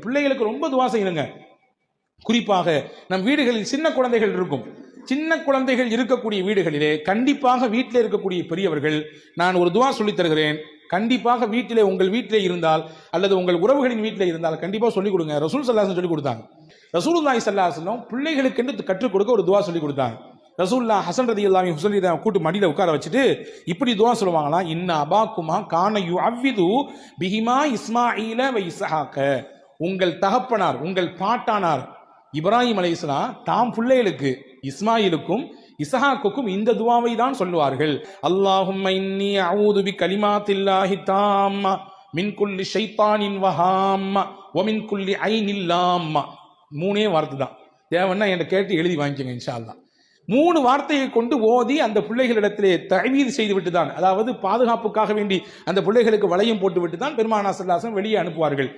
பிள்ளைகளுக்கு ரொம்ப துவா செய்யணுங்க. குறிப்பாக நம் வீடுகளில் சின்ன குழந்தைகள் இருக்கும். சின்ன குழந்தைகள் இருக்கக்கூடிய வீடுகளிலே கண்டிப்பாக வீட்டில் இருக்கக்கூடிய பெரியவர்கள் நான் ஒரு துவா சொல்லித் தருகிறேன். கண்டிப்பாக வீட்டிலே உங்கள் வீட்டிலே இருந்தால் அல்லது உங்கள் உறவுகளின் வீட்டிலே இருந்தால் கண்டிப்பாக சொல்லிக் கொடுங்க. ரசூல் சல்லாசன் சொல்லிக் கொடுத்தாங்க. ரசூலுல்லாஹி சல்லாசனும் பிள்ளைகளுக்கென்று கற்றுக் கொடுக்க ஒரு துவா சொல்லிக் கொடுத்தாங்க. ரசூல்லா ஹசன் ரதி அல்லாமி ஹுசன் ரதி கூட்டு மடியில் உட்கார வச்சுட்டு இப்படி துவா சொல்லுவாங்களாம். இன்ன அபாக்குமா கான யு அவ்விது பிஹிமா இஸ்மாயில வ உங்கள் தகப்பனார் உங்கள் பாட்டானார் இப்ராஹிம் அலைஹிஸ்ஸலாம் தாம் பிள்ளைகளுக்கு இஸ்மாயிலுக்கும் இசஹாக்குக்கும் இந்த துவாவை தான் சொல்லுவார்கள். அல்லாஹும் இன்னி அஊது கலிமாத்தில்லாஹி தாம்மா மின் குல்லி ஷைத்தானின் வஹாம்மா ஒ மின் குல்லி ஐனில்லாம்மா மூணே வார்த்தை தான். தேவன்னா என்னை கேட்டு எழுதி வாங்கிக்கோங்க இன்ஷா மூணு வார்த்தையை கொண்டு ஓதி அந்த பிள்ளைகளிடத்திலே தழுவீது செய்து விட்டு தான் அதாவது பாதுகாப்புக்காக வேண்டி அந்த பிள்ளைகளுக்கு வளையம் போட்டு விட்டு தான் பெருமானாசல்லாசம் வெளியே அனுப்புவார்கள்.